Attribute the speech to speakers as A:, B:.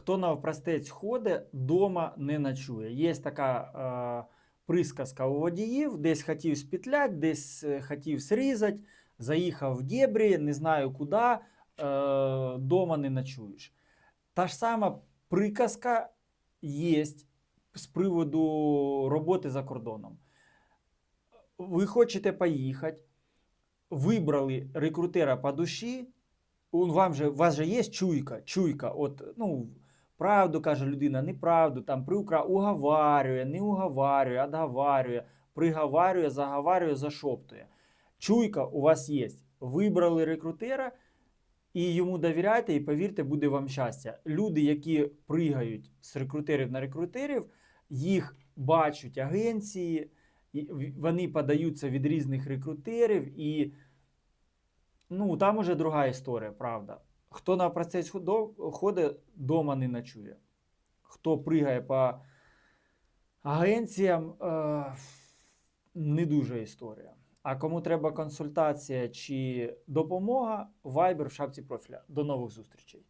A: Хто навпростець ходить, дома не ночує. Є така е, присказка у водіїв, десь хотів спітлять, десь е, хотів срізати, заїхав в дєбрі, не знаю куди, е, дома не ночуєш. Та ж сама приказка є з приводу роботи за кордоном. Ви хочете поїхати, вибрали рекрутера по душі, вам же, у вас же є чуйка, чуйка, от, ну, правду каже людина, неправду, там приукра уговарює, не уговарює, отговарює, приговарює, заговарює, зашоптує. Чуйка у вас є. Вибрали рекрутера і йому довіряйте, і повірте, буде вам щастя. Люди, які пригають з рекрутерів на рекрутерів, їх бачать агенції, вони подаються від різних рекрутерів, і ну, там уже друга історія, правда. Хто на процес ходить, дома не ночує. Хто пригає по агенціям, е, не дуже історія. А кому треба консультація чи допомога, вайбер в шапці профіля. До нових зустрічей.